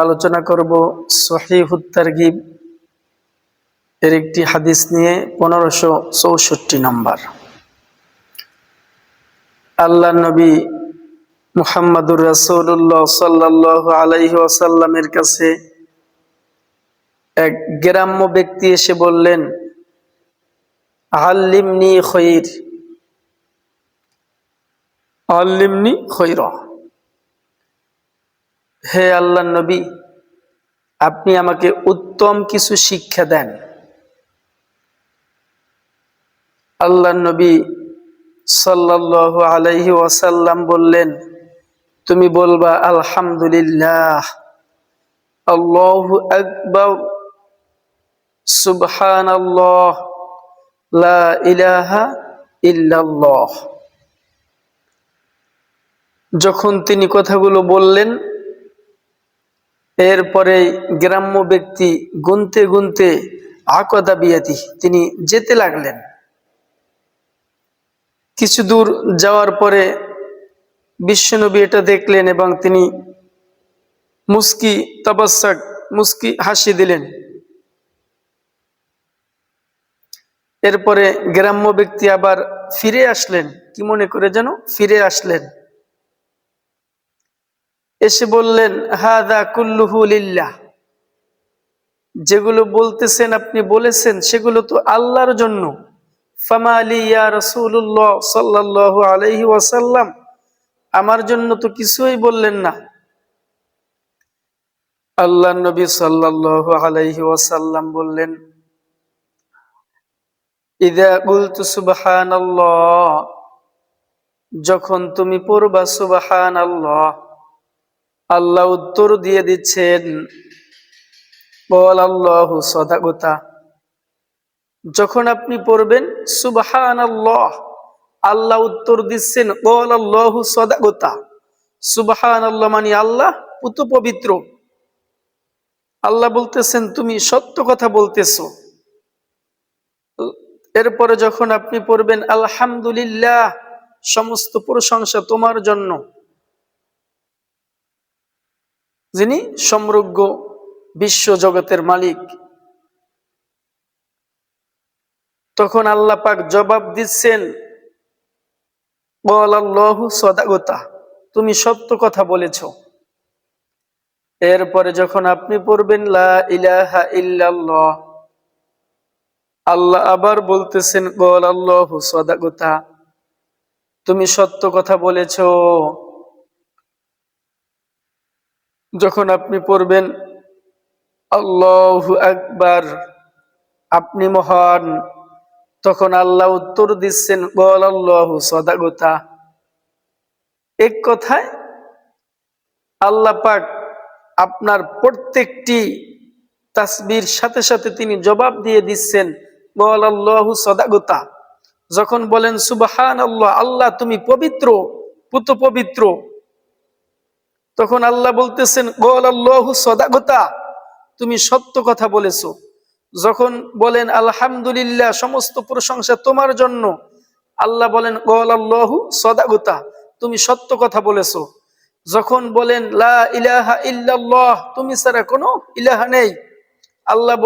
আলোচনা করব সহিহুত তারগিব এর একটি হাদিস নিয়ে পনেরোশো চৌষট্টি নম্বর। আল্লাহ নবী মুহাম্মাদুর রাসূলুল্লাহ সাল্লাল্লাহু আলাইহি কাছে এক গ্রাম্য ব্যক্তি এসে বললেন, আল্লিমনি খৈর। আল্লিমনি খৈর। হে আল্লাহ নবী, আপনি আমাকে উত্তম কিছু শিক্ষা দেন। আল্লাহ নবী সাল্লাল্লাহু আলাইহি ওয়াসাল্লাম বললেন, তুমি বলবা, আলহামদুলিল্লাহ, আল্লাহ আকবার। সুবহানাল্লাহ, লা ইলাহা ইল্লাল্লাহ। যখন তিনি কথাগুলো বললেন, এরপরে গ্রাম্য ব্যক্তি গুনতে গুনতে আকদা বিয়াতি, তিনি যেতে লাগলেন। কিছু দূর যাওয়ার পরে বিশ্বনবী এটা দেখলেন এবং তিনি মুস্কি তবাসাক, মুস্কি হাসি দিলেন। এরপরে গ্রাম্য ব্যক্তি আবার ফিরে আসলেন। কি মনে করে যেন? ফিরে আসলেন। এসে বললেন, হাদা কুল্লুহু লিল্লাহ। যেগুলো বলতেছেন, আপনি বলেছেন, সেগুলো তো আল্লাহর জন্য। আমার জন্য তো কিছুই বললেন না। আল্লাহ নবী সাল্লাল্লাহু আলাইহি ওয়াসাল্লাম বললেন ইদা যখন তুমি পড়বা সুবহানাল্লাহ, আল্লাহ আল্লাহ উত্তর দিয়ে দিচ্ছেন, বল আল্লাহ সদাগতা যখন আপনি পড়বেন সুবহানাল্লাহ, আল্লাহ আল্লাহ উত্তর দিচ্ছেন বল আল্লাহ সদাগতা সুবহানাল্লাহ মানে আল্লাহ পুত পবিত্র আল্লাহ বলতেছেন, তুমি সত্য কথা বলতেছো। এরপরে যখন আপনি পড়বেন, আলহামদুলিল্লাহ, সমস্ত প্রশংসা তোমার জন্য। যিনি সমৃদ্ধ বিশ্ব জগতের মালিক। তখন আল্লাহ পাক জবাব দিচ্ছেন সদাগতা, তুমি সত্য কথা বলেছ। এরপরে যখন আপনি পড়বেন, লা ইলাহা ইল্লাল্লাহ আল্লাহ আবার বলতেছেন গোল আল্লাহ সদাগতা তুমি সত্য কথা বলেছ। যখন আপনি পড়বেন, আল্লাহ একবার আপনি মহান, তখন আল্লাহ উত্তর দিচ্ছেন গোল আল্লাহ সদাগতা এক কথায়, আল্লাহ পাক আপনার প্রত্যেকটি তাসবির সাথে সাথে তিনি জবাব দিয়ে দিচ্ছেন সদাগতা যখন বলেন সুবাহান আল্লাহ আল্লাহ তুমি পবিত্র পুত পবিত্র। তখন আল্লাহ বলতেছেন গোল আল্লাহু সদাগতা তুমি সত্য কথা বলেছ। যখন বলেন, আলহামদুলিল্লাহ, সমস্ত প্রশংসা তোমার জন্য, আল্লাহ বলেন গোল আল্লাহু সদাগতা তুমি সত্য কথা বলেছ। যখন বলেন, লা ইলাহা ইল্লাল্লাহ, তুমি ছাড়া কোনো ইলাহা নেই, আল্লাহ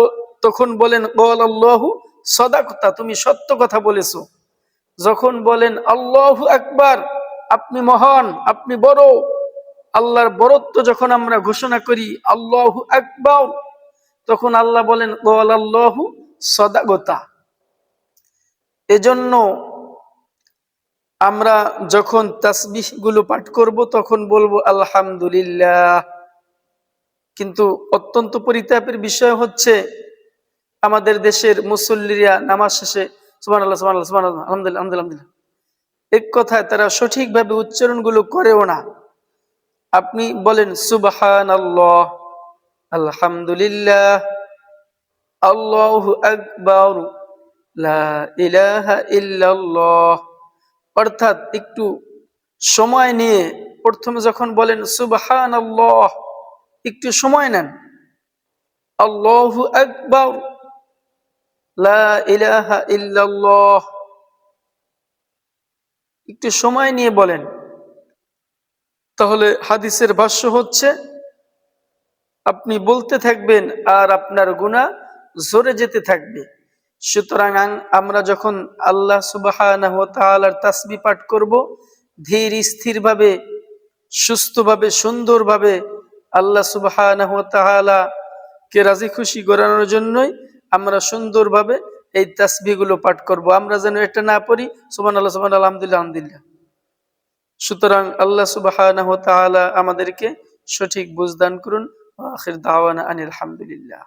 তখন বলেন গোল আল্লাহু সদাকতা, তুমি সত্য কথা বলেছ। যখন বলেন, আল্লাহ একবার আপনি মহান, আপনি বড়। আল্লাহর বরত্ব যখন আমরা ঘোষণা করি, আল্লাহ একবার তখন আল্লাহ বলেন গোল আল্লাহু সদাগতা এজন্য আমরা যখন তাসবিহগুলো পাঠ করব, তখন বলব, আলহামদুলিল্লাহ। কিন্তু অত্যন্ত পরিতাপের বিষয় হচ্ছে আমাদের দেশের মুসল্লিরা নামাজ শেষে সুমান আল্লাহ সুমান আল্লাহ সুমান আলহামদুলিল্লাহ আলহামদুলিল্লাহ। এক কথায় তারা সঠিকভাবে উচ্চারণগুলো করেও না। আপনি বলেন সুবাহান আল্লাহ আলহামদুলিল্লাহ, আল্লাহ আকবর অর্থাৎ একটু সময় নিয়ে প্রথমে যখন বলেন সুবাহান আল্লাহ একটু সময় নেন। আল্লাহ আকবর লা ইলাহা ইল্লাল্লাহ। একটু সময় নিয়ে বলেন। তাহলে হাদিসের ভাষ্য হচ্ছে, আপনি বলতে থাকবেন আর আপনার গুণা জোরে যেতে থাকবে। সুতরাং আমরা যখন আল্লাহ সুবাহ তাসবি পাঠ করব, ধীর স্থিরভাবে, সুস্থভাবে, সুন্দরভাবে আল্লাহ সুবাহ কে রাজি খুশি করানোর জন্যই আমরা সুন্দরভাবে এই তাসবিগুলো পাঠ করব। আমরা যেন এটা না পড়ি সুমান আল্লাহ সুমান আলহামদুলিল্লাহ আলহামদুলিল্লাহ। সুতরাং আল্লাহ সুবাহ আমাদেরকে সঠিক বুঝদান করুন। আখির দাওয়ানা আনিল আলহামদুলিল্লাহ